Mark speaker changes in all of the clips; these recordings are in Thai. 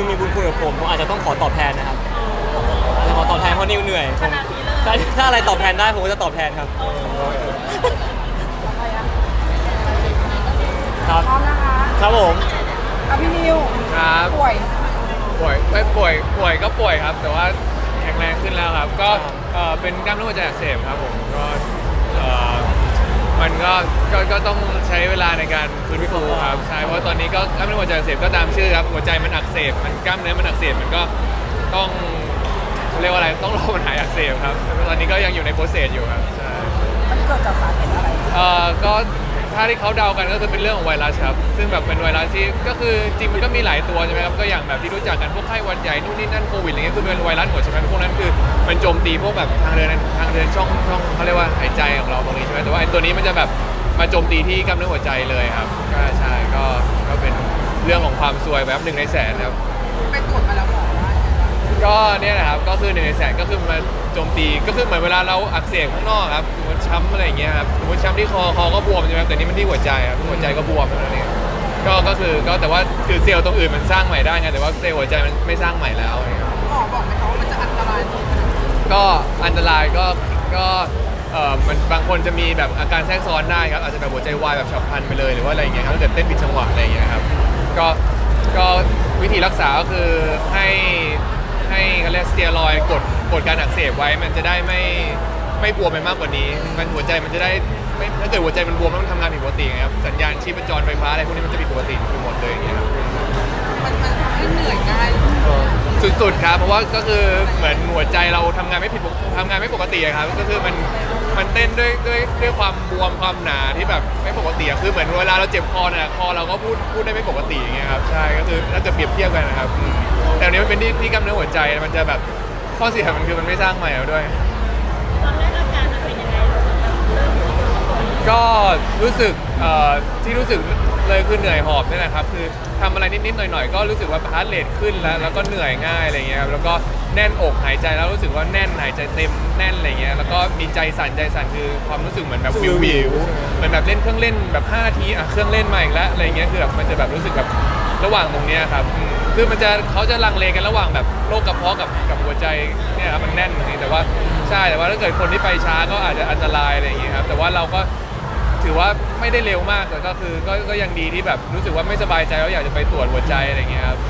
Speaker 1: นิวมีบุญคุณกับผมผมอาจจะต้องขอตอบแทนนะครับอาจจะขอตอบแทนเพราะนิวเหนื่อย
Speaker 2: ขนาดนี้เลย
Speaker 1: ถ้าถ้าอะไรตอบแทนได้ผมก็จะตอบแทนครับ ครับ
Speaker 3: พร้อมนะคะ
Speaker 1: ครับผม
Speaker 3: อะพี่นิว
Speaker 4: ครับ
Speaker 3: ป่วย
Speaker 4: ป่วยไม่ป่วยป่วยก็ป่วยครับ แต่ว่าแข็งแรงขึ้นแล้วครับ ก็เอ่อเป็นกล้ามเนื้อหัวใจอักเสบครับผมก็เอ่อมันก็ก็ก็ต้อง ใช้เวลาในการฟื้นฟูครับใช่เพราะว่าตอนนี้ก็กล้ามเนื้อหัวใจอักเสบก็ตามชื่อครับหัวใจมันอักเสบมันกล้ามเนื้อมันอักเสบมันก็ต้องเขาเรียกว่าอะไรต้องรอมันหายอักเสบครับตอนนี้ก็ยังอยู่ในโปรเซสอยู่ครับใช่
Speaker 3: มันเกิดจากสาเหตุอะไร
Speaker 4: เอ่อก็ถ้าที่เขาเดากันก็คือเป็นเรื่องของไวรัสครับ ซึ่งแบบเป็นไวรัสที่ก็คือจริงมันก็มีหลายตัวใช่ไหมครับ ก็อย่างแบบที่รู้จักกันพวกไข้หวัดใหญ่นู่นนี่นั่นโควิดอะไรเงี้ยคือเป็นไวรัสหมดใช่ไหมพวกนั้นคือมันโจมตีพวกแบบทางเดินทางเดินช่องช่องเขาเรียกว่าหายใจของเราตรงนี้ใช่ไหมแต่ว่าไอ้ตัวนี้มันจะแบบ มาโจมตีที่กล้ามเนื้อหัวใจเลยครับก็ใช่ก็ก็เป็นเรื่องของความซวยแบบหนึ่งในแสนครับ
Speaker 3: ไปตรวจมาแล้วหมอว่า
Speaker 4: ก็เนี่ยนะครับก็คือหนึ่งในแสนก็คือมาโจมตีก็คือเหมือนเวลาเราอักเสบข้างนอกครับสมมติช้ำอะไรอย่างเงี้ยครับสมมติช้ำที่คอคอก็บวมใช่ไหมครับแต่นี่มันที่หัวใจครับหัวใจก็บวมแล้วเนี่ยก็ก็คือก็แต่ว่าคือเซลล์ตรงอื่นมันสร้างใหม่ได้ไงแต่ว่าเซลล์หัวใจมันไม่สร้างใหม่แล้วอะไรเงี้ย
Speaker 3: หมอบอกไหมคะว่ามันจะอันตรายจริงขนาดไหน
Speaker 4: ก็อันตรายก็ก็ เอ่อมันบางคนจะมีแบบอาการแทรกซ้อนได้ครับอาจจะแบบหัวใจวายแบบฉับพลันไปเลยหรือว่าอะไรอย่างเงี้ยครับถ้าเกิดเต้นผิดจังหวะอะไรอย่างเงี้ยครับก็ก็วิธีรักษาก็คือให้ให้เขาเรียกสเตียรอยด์กดกดการอักเสบไว้มันจะได้ไม่ไม่บวมไปมากกว่านี้ มันหัวใจมันจะได้ไม่ถ้าเกิดหัวใจมันบวมแล้วมันทำงานผิดปกติไงครับสัญญาณชีพจรไฟฟ้าอะไรพวกนี้มันจะผิดปกติไปหมดเลยอย่างเงี้ยครับ
Speaker 3: มันมันทำให้เหนื่อยง่าย
Speaker 4: สุดๆครับ เพราะว่าก็คือเหมือนหัวใจเราทำงานไม่ผิดปกทำงานไม่ปกติอะครับ ก็คือมัน มันเต้นด้วยด้วยด้วยความบวมความหนาที่แบบไม่ปกติอะคือเหมือนเวลาเราเจ็บคอเนี่ยคอเราก็พูดพูดได้ไม่ปกติอย่างเงี้ยครับใช่ก็คือถ้าเกิดเปรียบเทียบกันนะครับอืมแต่อันนี้มันเป็นที่ที่กล้ามเนื้อหัวใจมันจะแบบข้อเสียมันคือมันไม่สร้างใหม่แล้วด้วย
Speaker 2: ตอนแรกอาการมันเป็นยังไงรู้สึกแบบเริ่มรู้สึกว่าปวด
Speaker 4: ก็รู้สึกเอ่อที่รู้สึกเลยคือเหนื่อยหอบนี่แหละครับคือทำอะไรนิดๆหน่อยๆ ก็รู้สึกว่าฮาร์ดเรทขึ้นแล้วแล้วก็เหนื่อยง่ายอะไรเงี้ยครับแล้วก็ แน่นอกหายใจแล้วรู้สึกว่าแน่นหายใจเต็มแน่นอะไรเงี้ยแล้วก็มีใจสั่นใจสั่นคือความรู้สึกเหมือนแบบวิววิวๆเหมือนแบบเล่นเครื่องเล่นแบบ5นาทีอะเครื่องเล่นมาอีกแล้วอะไรเงี้ยคือแบบมันจะแบบรู้สึกแบบระหว่างตรงเนี้ยครับอืมคือมันจะเขาจะลังเลกันระหว่างแบบโรคกระเพาะกับกับหัวใจเนี่ยครับมันแน่นตรงนี้แต่ว่าใช่แต่ว่าถ้าเกิดคนที่ไปช้าก็อาจจะอันตรายอะไรอย่างเงี้ยครับแต่ว่าเราก็ถือว่าไม่ได้เร็วมากแต่ก็คือก็ก็ยังดีที่แบบรู้สึกว่าไม่สบายใจแล้วอยากจะไปตรวจหัวใจอะไรเงี้ยครับ
Speaker 3: มันกระทบ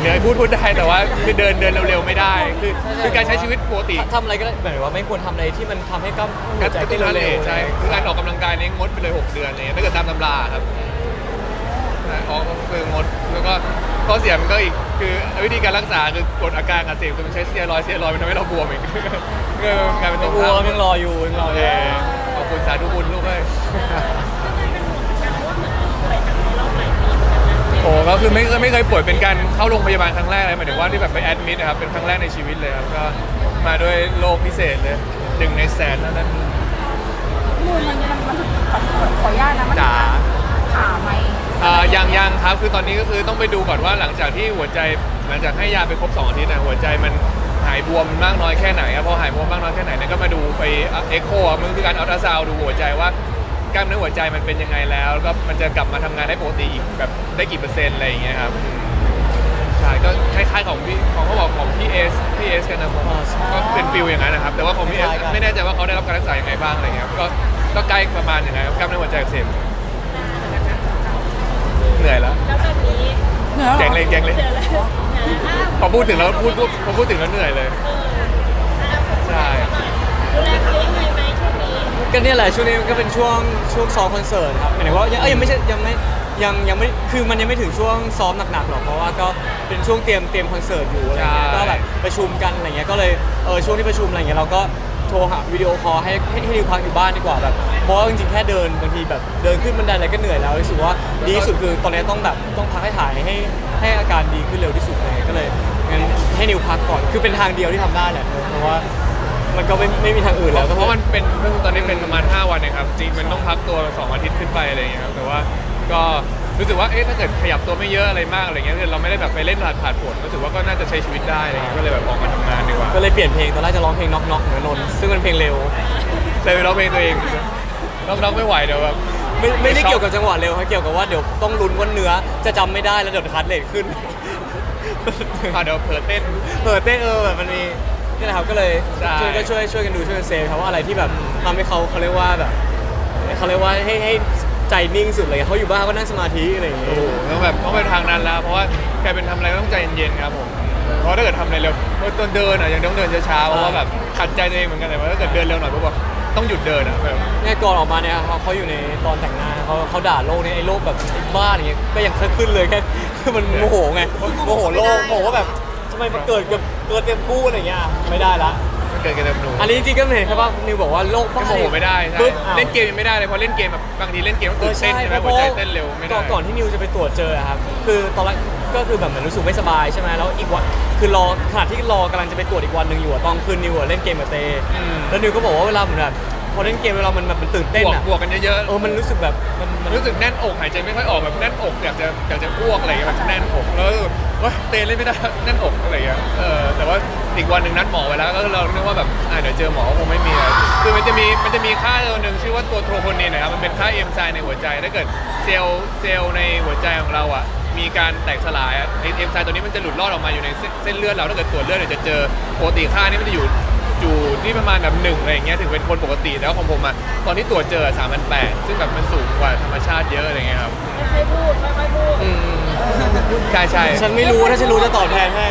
Speaker 3: เหนื่อย
Speaker 4: เหนื่อยพูดพูดได้แต่ว่าคือเดินเดินเร็วๆไม่ได้ คือคือการใช้ชีวิตปกติ
Speaker 1: ทำอะไรก็ได้หมายถึงว่าไม่ควรทำอะไรที่มันทำให้กล้ามหั
Speaker 4: การ
Speaker 1: วใจ
Speaker 4: กระตุ้
Speaker 1: เต้
Speaker 4: น
Speaker 1: น
Speaker 4: ฮาร์ดเร
Speaker 1: เร็ว
Speaker 4: ท
Speaker 1: ๆ
Speaker 4: ใช่คือการออกกำลังกายเนี่ยงดไปเลย 6 เดือนเลยถ้าเกิดตามตำราครับใช่ออกก็คืองดแล้วก็ข้อเสียมันก็อีกคือวิธีการรักษาคือกดอาการอักเสบคือมันใช้สเตียรอยด์สเตียรอยด์มันทำให้เราบวมอีกก็กลายเป็นตรง
Speaker 1: กลัว
Speaker 4: ข้าม
Speaker 1: ยังรออยู่ยังรอ
Speaker 4: โอ
Speaker 1: อ
Speaker 4: เค
Speaker 1: ยู่
Speaker 4: ขอบคุณสาธุบุญลูกเอ้ย
Speaker 2: กั อ้ก็
Speaker 4: คือไม่เคยไม่เคยป่วยเป็นการเข้าโรงพยาบาลครั้งแรกเลยหมายถึงว่าที่แบบไปแอดมิดนะครับเป็นครั้งแรกในชีวิตเลยครับก็มาด้วยโรคพิเศษเลยหนึ่งในแสนเท่านั้น
Speaker 3: มูลมันมันมันขอขออนุญาตนะมัน
Speaker 4: จ๋า
Speaker 3: ผ่าไหม
Speaker 4: อ่ายังยังครับคือตอนนี้ก็คือต้องไปดูก่อนว่าหลังจากที่หัวใจหลังจากให้ยาไปครบ2อาทิตย์นะหัวใจมันหายบวมมากน้อยแค่ไหนครับพอหายบวมมากน้อยแค่ไหนเนี่ยก็มาดูไปเอ็กโคมันคือการอัลตราซาวด์ดูหัวใจว่า ล้ามเนื้อหัวใจมันเป็นยังไงแล้ว แล้วก็มันจะกลับมาทำงานได้ปกติอีกแบบได้กี่เปอร์เซ็นต์อะไรอย่างเงี้ยครับอืมใช่ก็คล้ายๆของพี่ของเขาบอกของพี่เอสพี่เอสกันนะผม
Speaker 1: อ่าใช่
Speaker 4: ก็เป็นฟิลอย่างนั้นนะครับ แต่ว่าของพี่เอส
Speaker 1: คล้ายๆกัน
Speaker 4: ไม่แน่ใจว่าเขาได้รับการรักษายังไงบ้างอะไรเงี้ยครับก็ก็ใกล้ประมาณอย่างไงครับกล้ามเนื้อหัวใจอักเสบเหนื่อยแล้ว
Speaker 2: แล้วแบบนี้
Speaker 3: เหนื่อยหรอ
Speaker 4: แกงเลยแกงเลย
Speaker 2: เจอแล้วอ้าว
Speaker 4: พอพูดถึงแล้วพูดพูดพอพูดถึงแล้วเหนื่อยเลยใช่
Speaker 1: ก็เนี่ยแหละช่วงนี้มันก็เป็นช่วงช่วงซ้อมคอนเสิร์ตครับหมายถึงว่ายังเอ้ยยังไม่ใช่ยังไม่ยังยังไม่คือมันยังไม่ถึงช่วงซ้อมหนักๆหรอกเพราะว่าก็เป็นช่วงเตรียมเตรียมคอนเสิร์ตอยู่อะไรเงี้ย
Speaker 4: ใช่
Speaker 1: ก็แบบประชุมกันอะไรเงี้ยก็เลยเออช่วงที่ประชุมอะไรเงี้ยเราก็โทรหาวิดีโอคอลให้ให้ให้ดิวพักอยู่บ้านดีกว่าแบบเพราะว่าจริงๆแค่เดินบางทีแบบเดินขึ้นบันไดอะไรก็เหนื่อยแล้วรู้สึกว่าดีที่สุดคือตอนนี้ต้องแบบต้องพักให้ถ่ายให้ให้อาการดีขึ้นเร็วที่สุดเลยก็เลยงั้นให้นิวพักก่อนคือเป็นทางเดียวที่ทำได้แหละเพราะว่า มันก็ไม่ไม่มีทางอื่นแล้ว
Speaker 4: เพราะมันเป็นเพิ่งตอนนี้เป็นประมาณ 5 วันนะครับ จริงมันต้องพักตัว2อาทิตย์ขึ้นไปอะไรอย่างเงี้ยครับแต่ว่าก็รู้สึกว่าเอ๊ะถ้าเกิดขยับตัวไม่เยอะอะไรมากอะไรเงี้ยคือเราไม่ได้แบบไปเล่นผ่านผ่านผลรู้สึกว่าก็น่าจะใช้ชีวิตได้อะไรเงี้ยก็เลยแบบออกมาทำงานดีกว่า
Speaker 1: ก็เลยเปลี่ยนเพลงตอนแรกจะร้องเพลงน็อกน็อกของนนท์ซึ่งเป็นเพลงเร็ว
Speaker 4: เลยไปร้องเพลงตัวเองน้องๆไม่ไหวเดี๋ยวแบบ
Speaker 1: ไม่ไม่ได้เกี่ยวกับจังหวะเร็วครับเกี่ยวกับว่าเดี๋ยวต้องลุ้นว่าเนื้อจะจำไม่ได้แล้วเดี๋ยวคัดเลทขึ้น
Speaker 4: อะเดี๋ยวเผลอเต้น
Speaker 1: เปิดเต้นเออแบบมันมี นี่แหละครับก็เลย
Speaker 4: ใช่
Speaker 1: ช่วยก็ช่วยช่วยกันดูช่วยกันเซฟครับว่าอะไรที่แบบทำให้เขาเขาเรียกว่าแบบเขาเรียกว่าให้ให้ใจนิ่งสุดเลยเขาอยู่บ้านเขาก็นั่งสมาธิอะไรอย่างเงี้ย
Speaker 4: โอ้โหต้องแบบต้องไปทางนั้นแล้ว เพราะว่าใครเป็นทำอะไรก็ต้องใจเย็นๆครับผมเพราะถ้าเกิดทำอะไรเร็วเมื่อตอนเดินอะยังต้องเดินช้าๆเพราะว่าแบบขัดใจตัวเองเหมือนกันแต่ว่าถ้าเกิดเดินเร็วหน่อยก็บอกต้องหยุดเดินอะแบบ
Speaker 1: เนี่ยก่อนออกมาเนี่ยเขาเขาอยู่ในตอนแต่งหน้าเขาเขาด่าโลกเนี่ยไอ้โลกแบบไอ้บ้าอย่างเงี้ยก็ยังขึ้นเลยแค่คือมันโมโหไงโมโหโลกโมโหว่าแบบทำไมมันเกิดกับ เกิดเต็มกู้อะไรเงี้ยไม่ได้ละ
Speaker 4: มันเกิดกันเต็มหนู
Speaker 1: อันนี้จริงๆก็เห็นแค่ว่านิวบอกว่าโลก
Speaker 4: ก็
Speaker 1: บ้า
Speaker 4: โมโหไม่ได้ใช่
Speaker 1: ปึ๊บอ้าว
Speaker 4: เล่นเกมยังไม่ได้เลยเพราะเล่นเกมแบบบางทีเล่นเกมต้อง
Speaker 1: เอ
Speaker 4: ตื่
Speaker 1: อน
Speaker 4: เต้น
Speaker 1: ใช่
Speaker 4: ใช่ไหม
Speaker 1: เพ
Speaker 4: หัว
Speaker 1: ราะ
Speaker 4: ใจ
Speaker 1: ว่า
Speaker 4: เต้นเร็วไม่ได้
Speaker 1: ก่อนก่อนที่นิวจะไปตรวจเจออะครับ คือตอนแรกก็คือแบบเหมือนรู้สึกไม่สบายใช่ไหมแล้วอีกวันคือรอขณะที่รอกำลังจะไปตรวจอีกวันหนึ่งอยู่อะตอนคืนนิวอะเล่นเกมกับเต
Speaker 4: อืม
Speaker 1: แล้วนิวก็บอกว่าเวลาเหมือนแบบพอเล่นเกมเวลามันแบบมันตื่นเต้น
Speaker 4: บวก
Speaker 1: อะ
Speaker 4: บวกกันเยอะ
Speaker 1: เออมันรู้สึกแบบมันมัน
Speaker 4: ๆรู้สึกแน่นอกหายใจไม่ค่อยออกแบบแน่นอกอยากจะอยากจะอ้วกอะไรอย่างเงี้ยแบบแน่นอกแล้ว เฮ้ยเตะเล่นไม่ได้แน่นอกอะไรอย่างเงี้ยเออแต่ว่าอีกวันหนึ่งนัดหมอไว้แล้วก็เราคิดว่าแบบอ่าเดี๋ยวเจอหมอก็คงไม่มีอะไรคือมันจะมีมันจะมีค่าตัวหนึ่งชื่อว่าตัวโทรโพนินนะครับมันเป็นค่าเอ็มไซในหัวใจถ้าเกิดเซลล์เซลล์ในหัวใจของเราอะมีการแตกสลายอะไอเอ็มไซตัวนี้มันจะหลุดรอดออกมาอยู่ในเส้นเส้นเลือดเราถ้าเกิดตรวจเลือดเนี่ยจะเจอปกติค่านี้มันจะอยู่อยู่ที่ประมาณแบบหนึ่งอะไรอย่างเงี้ยถึงเป็นคนปกติแล้วของผมอะตอนที่ตรวจเจอสามพันแปดซึ่งแบบมันสูงกว่าธรรมชาติเยอะอะไรเงี้ยครับ
Speaker 2: ไม่ค่อยพูดไม่ค่อยพูด
Speaker 1: อืม
Speaker 4: ใช่ใช่
Speaker 1: ฉันไม่รู้ถ้าฉันรู้จะตอบแทนให้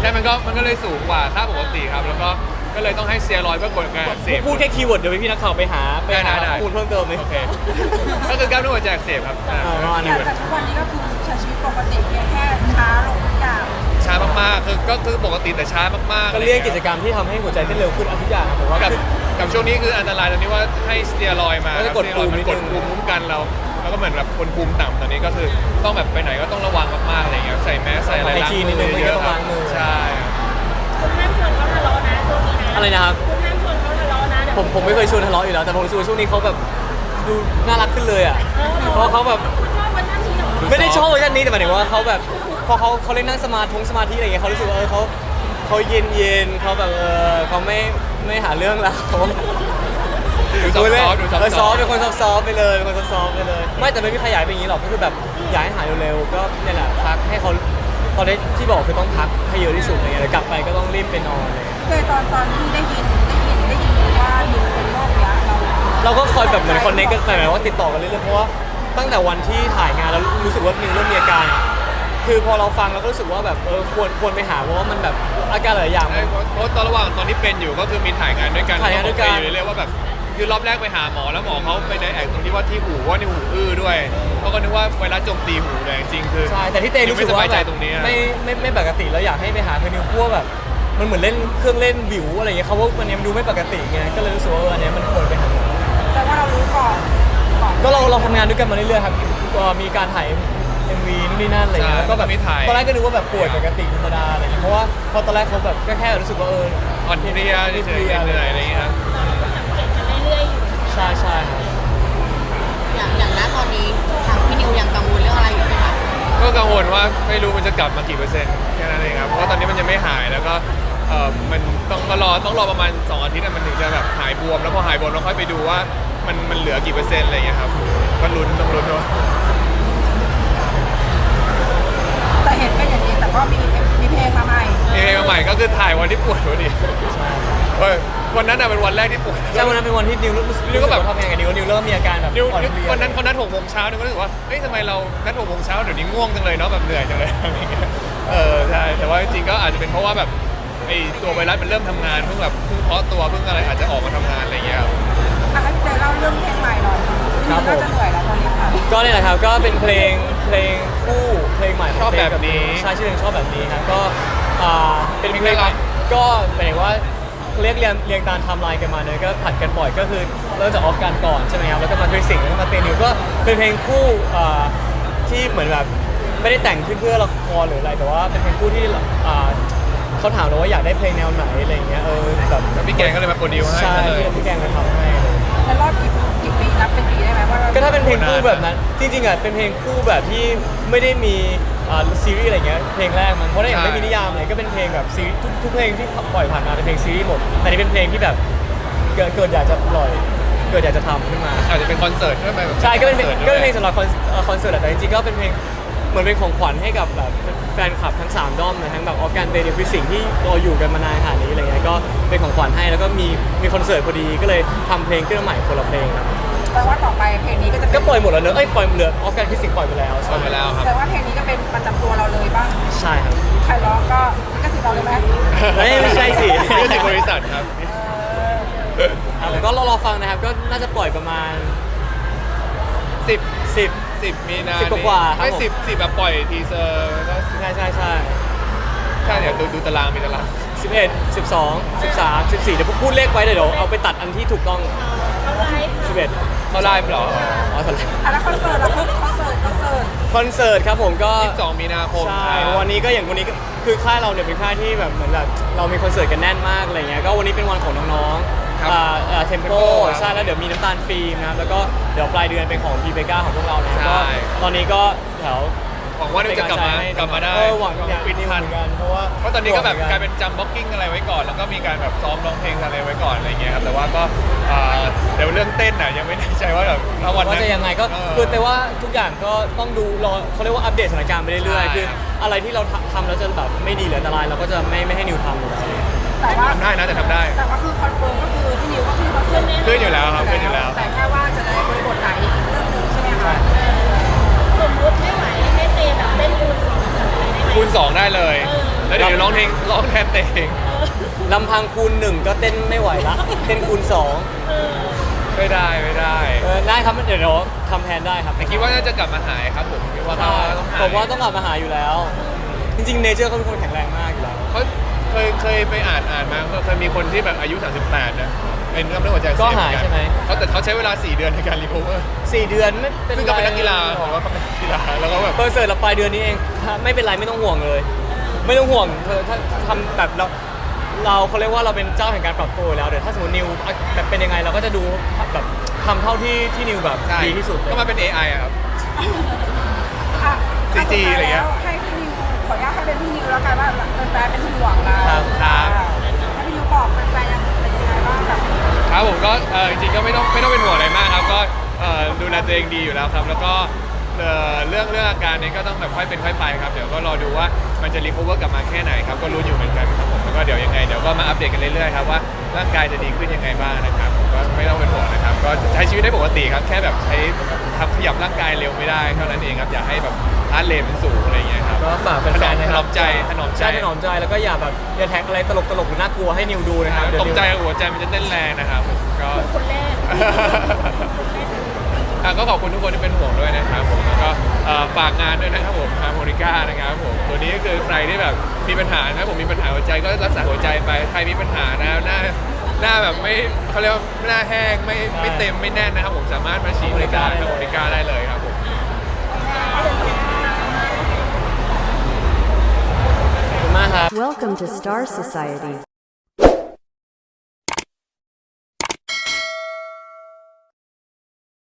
Speaker 4: ใช่มันก็มันก็เลยสูงกว่าค่าปกติครับ แล้วก็ก็เลยต้องให้สเซียรอยด์เพื่อกดการอักเสพ
Speaker 1: พูดแค่คีย์เวิร์ดเดี๋ยวพี่นักข่าวไปหาไปหา
Speaker 4: ได้ได้ได้
Speaker 1: ข้อมูลเพิ่มเติมเลย
Speaker 4: โอเคก็คือกล้ามเนื้อหัวใจอักเสบครับอ่า
Speaker 1: อ่าประมาณนี้
Speaker 3: แต่แต่ทุกวันนี้ก็คือใช้ชีวิตปกติเพียงแค่ช้าลงทุกอย่าง
Speaker 4: ช้ามากๆคือก็คือปกติแต่ช้ามากๆ
Speaker 1: ก็เลี่ยงกิจกรรมที่ทำให้หัวใจเต้นเร็วขึ้นเอาทุกอย่างอะผมว่า
Speaker 4: กับ
Speaker 1: ขึ้น
Speaker 4: กับช่วงนี้คืออันตรายตรงนี้ว่าให้สเตียรอยด์มา
Speaker 1: แล้วจะกด
Speaker 4: สเตียรอยด์มัน
Speaker 1: ภู
Speaker 4: ก
Speaker 1: มิ
Speaker 4: ด
Speaker 1: นิดนึง
Speaker 4: ภูมิคุ้มกันเรา แล้วก็เหมือนแบบคนภูมิต่ำตอนนี้ก็คือต้องแบบไปไหนก็ต้องระวังมากๆอะไรอย่างเงี้ยใส่แมสใส่อะไร
Speaker 1: ไอ
Speaker 4: ล้าง
Speaker 1: จีนิดนึง
Speaker 4: มื
Speaker 1: ไม่
Speaker 4: อเย
Speaker 1: ก็
Speaker 4: อะ
Speaker 1: ต้อง
Speaker 4: ครั
Speaker 1: ล้างมือ
Speaker 4: ใช่ครับ
Speaker 2: คุณห้ามชวนเขาทะเลาะนะช่วงนี้นะ
Speaker 1: อะไรนะครับ
Speaker 2: คุณห้ามชวนเขาทะเลาะนะเดี๋ยว
Speaker 1: ผมผมไม่เคยชวนทะเลาะอยู่แล้ว แต่ผมรู้สึกว่าช่วงนี้เขาแบบดูน่ารักขึ้นเลยอะเพราะเขาแบบ
Speaker 2: คุณชอบวันท่านนี้เหรอ
Speaker 1: ไม่ได้ชอบเวอร์ชันนี้แต่หมายถึงว่าเขาแบบพอเขาเขาเล่นนั่งสมาธิสมาธิอะไรอย่างเงี้ยเขารู้สึกว่าเออเขาเขาเย็นเย็นๆเขาแบบเออเขาไม่ไม่หาเรื่องเรา
Speaker 4: ดูซอฟต์ๆดูซอฟ
Speaker 1: เออซอฟต์
Speaker 4: ต์
Speaker 1: เป็นคนซอฟต์ซอฟต์ไปเลยเป็นคนซอฟต์ๆไปเลย ไม่แต่ไม่มีใครอยากให้เป็นอย่างนี้หรอกก็คือแบบอยากให้หายเร็วๆก็เนี่ยแหละพักให้เขาตอนนี้ที่บอกคือต้องพักให้เยอะที่สุดอะไรเงี้ยแล้วกลับไปก็ต้องรีบไปนอนเลย
Speaker 3: เคยตอนตอนที่ได้ยินได้ยินได้ยินว่าอยู่เป็นโรคเนี้ยเรา
Speaker 1: เราก็คอยแบบเหมือนคอนเนคกันไปหมายว่าติดต่อกันเรื่อยๆเพราะว่าตั้งแต่วันที่ถ่ายงานแล้วรู้สึกว่านิวเริ่มมีอาการอะคือพอเราฟังเราก็รู้สึกว่าแบบเออควรควรไปหาเพราะว่ามันแบบอาการหลายอย่าง
Speaker 4: ใช่
Speaker 1: มัน
Speaker 4: เพราะตอนระหว่างตอนที่เป็นอยู่ก็คือมีถ่ายงานด้วยกัน
Speaker 1: ถ่ายงานด้วยกัน
Speaker 4: ก็บอกไปอยู่เรื่อยๆว่าแบบ คือรอบแรกไปหาหมอแล้วหมอเขาไปไดแอกตรงที่ว่าที่หูว่าในหูอื้อด้วยเขาก็นึกว่าไวรัสโจมตีหูแต่จริงๆคือ
Speaker 1: ใช่แต่ที่เต้รู้สึก
Speaker 4: ยังไม่ส
Speaker 1: ว่า
Speaker 4: บายใจ
Speaker 1: แบบ
Speaker 4: ตรงนี้อะ
Speaker 1: ไม่ไม่ไม่ปกติแล้วอยากให้ไปหาเทอร์นิวเพราะว่าแบบมันเหมือนเล่นเครื่องเล่นวิวอะไรอย่างเงี้ยเขาว่ามันยังดูไม่ปกติไงก็เลยรู้สึกว่าเอออันเนี้ยมันควรไปหาหมอ
Speaker 3: แต่ว่าเรารู้ก่อนก่อน
Speaker 1: ก็เราเราทำงานด้วยกันมาเรื่อยๆครับก็มีการถ่าย MV นู่นนี่นั่นอะไรเงี้ย
Speaker 4: ใช่
Speaker 1: แล้วก็แบบ
Speaker 4: มีถ่าย
Speaker 1: ตอนแรกก็นึกว่าแบบป่วยปกติธรรมดาอะไรเงี้ยเพราะว่าพอตอนแรกเขาแบบก็แค่รู้สึกว่าเออ
Speaker 4: อ่อนเพลียเฉยๆเหนื่อยอะไรอย่างเงี้ยครับ
Speaker 1: ใช่ใช่ครับ
Speaker 5: อย่างอย่างณตอนนี้ทางพี่นิวยังกังวลเรื่องอะไรอยู่ไหมคะ
Speaker 4: ก็กังวลว่าไม่รู้มันจะกลับมากี่เปอร์เซ็นต์แค่นั้นเองครับเพราะว่าตอนนี้มันยังไม่หายแล้วก็เออมันต้องมารอต้องรอประมาณ 2 อาทิตย์อะมันถึงจะแบบหายบวมแล้วพอหายบวมเราค่อยไปดูว่ามันมันเหลือกี่เปอร์เซ็นต์อะไรอย่างเงี้ยครับก็ลุ้นต้องลุ้นว่า
Speaker 3: แต่เห็นเป็นอย่างนี้แต่ก็มีมีเพลงมาใหม่
Speaker 4: มีเพลงมาใหม่ก็คือถ่ายวันที่ป่วยพอดีเฮ้ย วันนั้นอะเป็นวันแรกที่ป่วย
Speaker 1: ใช่วันนั้นเป็นวันที่นิวรู้สึก
Speaker 4: นิวก็แบบ
Speaker 1: ทำงานกับนิวนิวเริ่มมีอาการแบบ
Speaker 4: นิว
Speaker 1: อ่อน
Speaker 4: นิว
Speaker 1: เพลีย
Speaker 4: วันนั้นเขานัดหกโมงเช้านิวก็รู้สึกว่าเฮ้ยทำไมเรานัดหกโมงเช้าเดี๋ยวนี้ง่วงจังเลยเนาะแบบเหนื่อยจังเลยอะไรอย่างเงี้ยเออใช่แต่ว่าจริงๆก็อาจจะเป็นเพราะว่าแบบไอตัวไวรัสมันเริ่มทำงานเพิ่งแบบเพิ่งเพาะตัวเพิ่งอะไรอาจจะออกมาทำงานอะไรอย่างเงี้ยครับ
Speaker 3: อะให้พี่เจเล่าเรื่องเพลงใหม่หน่อยนี่ก็จะเหนื่อยแล้วตอนนี้ค่ะ
Speaker 1: ก็เนี่ยแหละครับก็เป็นเพลงเพลงคู่เพลงใหม่ขง
Speaker 4: ชอบ
Speaker 1: เต้
Speaker 4: แบบนี้
Speaker 1: ใช่ชื่อเพลงชอบแบบนี้ครับก็อ่าเป็นเพลง
Speaker 4: เพลงอะไร
Speaker 1: ก็หมายถึงว่า เรียกเรียงเรียงตามไทม์ไลน์กันมาเลยก็ผัดกันปล่อยก็คือเริ่มจากออฟกันก่อนใช่ไหมครับแล้วก็มาทริสิงแล้วก็มาเตนิวก็เป็นเพลงคู่อ่าที่เหมือนแบบไม่ได้แต่งขึ้นเพื่อละครหรืออะไรแต่ว่าเป็นเพลงคู่ที่อ่าเขาถามเราว่าอยากได้เพลงแนวไหนอะไรอย่างเงี้ยเออแบบ
Speaker 4: แล้วพี่แกงก็เลยมาโปรดิวให้
Speaker 1: ใช่
Speaker 4: เลย
Speaker 1: ที่พี่แกงมาทำให้เลย
Speaker 3: ในรอบกี่ กี่ปีนับเป็นปีได้ไหมว่า
Speaker 1: ก็ถ้าเป็นเพลงคู่แบบนั้น จริงๆอะเป็นเพลงคู่แบบที่ไม่ได้มีอ่าซีรีส์อะไรเงี้ยเพลงแรกมันเพราะถ้าอย่างไม่มีนิยามเลยก็เป็นเพลงแบบซีรีส์ทุกทุกเพลงที่ปล่อยผ่านมาเป็นเพลงซีรีส์หมดแต่นี่เป็นเพลงที่แบบเกิดเกิดอยากจะปล่อยเกิดอยากจะทำขึ้นมา
Speaker 4: อาจจะเป็นคอนเสิร์ตด้วยไหมแบบ
Speaker 1: ใช่ก็เป็นเพลง
Speaker 4: คอน
Speaker 1: ก็
Speaker 4: สิ
Speaker 1: เป็นเพลง
Speaker 4: ร์ต
Speaker 1: สำหรับคอนเอ่อคอนเสิร์ตอะแต่จริงๆก็เป็นเพลง เหมือนเป็นของขวัญให้กับแบบแฟนคลับทั้งสามด้อมนะทั้งแบบออร์แกนเดย์คือสิ่งที่เราอยู่กันมานานขนาดนี้อะไรเงี้ยก็เป็นของขวัญให้แล้วก็มีมีคอนเสิร์ตพอดีก็เลยทำเพลงขึ้นมาใหม่คนละเพลงครับ
Speaker 3: แปลว่าต่อไปเพลงนี้ก็จะ
Speaker 1: ก็ปล่อยหมดแล้วเนอะเอ้ยปล่อยเหลือออร์แกนคือสิ่งปล่อยไปแล้ว
Speaker 4: ปล่อยไปแล้วครับ
Speaker 3: แปลว่าเพลงนี้ก็เป็นประจำตัวเราเลยบ้าง
Speaker 1: ใช่ครับ
Speaker 3: ใครร้องก็ก็สิเราเลยไหม
Speaker 1: เฮ้ยไม่ใช่สิ
Speaker 4: นี่ก็สิบริษัทครับ
Speaker 1: ครับแต่ก็รอรอฟังนะครับก็น่าจะปล่อยประมาณ
Speaker 4: สิบ
Speaker 1: 10
Speaker 4: สิบมีนา
Speaker 1: สิบกว่าๆครับ
Speaker 4: ไม่
Speaker 1: ผม
Speaker 4: สิบสิบแบบปล่อยทีเซอร์ก็
Speaker 1: ใช่ใช่ใช่
Speaker 4: ใช่เดี๋ยวดูดูตารางมีตาราง
Speaker 1: 11 12 13 14เดี๋ยวพูดเลขไว้เดี๋ยวเอาไปตัดอันที่ถูกต้อง
Speaker 2: เอาไลฟ์
Speaker 1: 11
Speaker 4: เขาไลฟ์เหรอ
Speaker 1: อ๋อสลับ
Speaker 3: อะแล้วคอนเสิร์ตเราพูดคอนเสิร์ตคอนเสิร์ต
Speaker 1: คอนเสิร์ตครับผมก็
Speaker 4: 22มีนาคม
Speaker 1: ใช่
Speaker 4: ครับ
Speaker 1: วันนี้ก็อย่างวันนี้ก็คือค่ายเราเนี่ยเป็นค่ายที่แบบเหมือนแบบเรามีคอนเสิร์ตกันแน่นมากอะไรเงี้ย ก็วันนี้เป็นวันของน้อง
Speaker 4: ครับ
Speaker 1: ๆอ่าอ่าเทมโป
Speaker 4: Tempo ครับ
Speaker 1: ใช่แล้วเดี๋ยวมีน้ำตาลฟิล์มนะครับแล้วก็เดี๋ยวปลายเดือนเป็นของพีเบก้าของพวกเรานะ
Speaker 4: ใช่
Speaker 1: ก็ตอนนี้ก็แถว
Speaker 4: หวังว่านิวจะกลับมา
Speaker 1: เป็น
Speaker 4: กลับมาได้
Speaker 1: เออหวังอยาก
Speaker 4: ฟิตทัน
Speaker 1: เหมือนกันเพราะว่า
Speaker 4: เพราะตอนนี้ก็แบบกลายเป็นจำบ็อกกิ้งอะไรไว้ก่อน แล้วก็มีการแบบซ้อมร้องเพลงอะไรไว้ก่อนอะไรเงี้ยครับแต่ว่าก็อ่าเดี๋ยวเรื่องเต้นน่ะยังไม่แน่ใจว่าแบบถ้าวัน
Speaker 1: ว่า
Speaker 4: นั้น
Speaker 1: จะยังไงก็
Speaker 4: เออ
Speaker 1: คือแต่ว่าทุกอย่างก็ต้องดูรอเขาเรียกว่าอัปเดตสถานการณ์ไปเรื่อย
Speaker 4: ใช่
Speaker 1: ๆคืออะไรที่เราทำทำแล้วจะแบบไม่ดีหรืออันตรายเราก็จะไม่ไม่ให้นิวทำอยู่แล้ว
Speaker 3: แต่ว่า
Speaker 4: ทำได้นะแต่ทำได้
Speaker 3: แต่ว่าคือคอนเฟิร์มก็คือพี่นิวก็คือคอนเสิร์ต
Speaker 4: ขึ้นอยู่แล้วครับขึ้นอยู่แล้ว
Speaker 3: แต่แค่ว่าจะได้บริบทไหนอีกเรื่องหนึงใช่ไหมคะ
Speaker 2: สมมติไม่ไหวให้เตะแบบเต้นคูณสองแบบนี้ได้ไหม
Speaker 4: คูณสองได้เลย แล้วเดี๋ยวร้องเพลงร้องแทนเตง
Speaker 1: ลำพังคูณหนึ่งก็เต้นไม่ไหวละ เต้นคูณสอง
Speaker 4: ไม่ได้ไม่ได้
Speaker 1: เออได้ครับเดี๋ยวเราทำแทนได้ครับ
Speaker 4: แต่คิดว่าน่าจะกลับมาหายครับผมคิดว่าเขา
Speaker 1: ใช่
Speaker 4: ต้องหาย
Speaker 1: ผมว่าต้องกลับมาหาอยู่แล้ว จริงๆเนเจอร์เขาเป็นคนแข็งแรงมากอยู่แล้ว
Speaker 4: เขา เคยเคยไปอ่านอ่านมาเคยมีคนที่แบบอายุ 38 นะเป็นกล้ามเนื้อหัวใจอัก
Speaker 1: ก็
Speaker 4: เสีย
Speaker 1: หายใช่ไหม
Speaker 4: เขาแต่เขาใช้เวลา 4 เดือนในการรีคอเวอร์
Speaker 1: สี่เดือนไม่เป็น
Speaker 4: ซึ่งก็เป็นนักกีฬาผมว่าเขาเป็นนักกีฬาแล้วก็แบบ
Speaker 1: คอนเสิร์ตเราปลายเดือนนี้เองถ้าไม่เป็นไรไม่ต้องห่วงเลย ไม่ต้องห่วงเธอถ้าทำแบบเราเราเขาเรียกว่าเราเป็นเจ้าแห่งการปรับตัวอยู่แล้วเดี๋ยวถ้าสมมตินิวแบบเป็นยังไงเราก็จะดูแบบทำเท่าที่ที่นิวแบบ
Speaker 4: ใช่
Speaker 1: ดีที่สุด
Speaker 4: ก็มาเป็น AI อะครับ
Speaker 3: อะ
Speaker 4: CG อะไรเงี้ย
Speaker 3: แล้วให้พี่นิว ขออนุญาตให้เป็นพี่นิวแล้วกันว่าแฟนๆเป็นห่วงเรา
Speaker 1: ครับ
Speaker 4: ครับ
Speaker 3: ให้พี่นิวบอกแฟนๆยังเป็นยังไงบ้างแบบ
Speaker 4: ครับผมก็เออจริงๆก็ไม่ต้องไม่ต้องเป็นห่วงอะไรมากครับก็เอ่อดูแลตัวเองดีอยู่แล้วครับ แล้วก็เอ่อเรื่องเรื่องอาการนี้ก็ต้องแบบค่อยเป็นค่อยไปครับเดี๋ยวก็รอดูว่ามันจะรีคอเวอร์กลับมาแค่ไหนครับก็รู้นอยู่เหมือนกันครับผมแล้วก็เดี๋ยวยังไงเดี๋ยวก็มาอัปเดตกันเรื่อยๆครับว่าร่างกายจะดีขึ้นยังไงบ้างนะครับผม ก็ไม่ต้องเป็นห่วงนะครับ ก็ใช้ชีวิตได้ปกติครับ แค่แบบใช้ทำขยับร่างกายเร็วไม่ได้เท่านั้นเองครับอย่าให้แบบฮาร์ดเรทมันสูงอะไรอย่างเงี้ยครับ
Speaker 1: ก็ฝากแฟ
Speaker 4: ถนอน
Speaker 1: ๆ
Speaker 4: ม
Speaker 1: นะ
Speaker 4: ถ
Speaker 1: คนรั
Speaker 4: อบมใจถนอมใจ
Speaker 1: ใช่ถนอมใจแล้วก็อย่าแบบอย่าแท็กอะไรตลกตลกๆหรือน่ากลัวให้นิวดูนะครับเดี๋ยว
Speaker 4: ตก
Speaker 1: นิว
Speaker 4: ใจหัวใจมันจะเต้นแรงนะครับก็
Speaker 2: คนแรก
Speaker 4: อะก็ขอบคุณทุกคนที่เป็นห่วงด้วยนะครับผมแล้วก็เอ่อฝากงานด้วยนะครับผมฮาร์โมนิก้านะครับผมตัวนี้ก็คือใครที่แบบมีปัญหานะผมมีปัญหาหัวใจก็รักษาหัวใจไปใครมีปัญหานะหน้า หน้าแบบไม่เขาเรียกว่าหน้าแห้งไม่ไม่เต็มไม่แน่นนะครับผมสามารถมาฉีดบริการฮาร์โมนิก้าได้เลยครับผม
Speaker 1: ขอบคุณมากครับ
Speaker 6: Welcome to Star Society.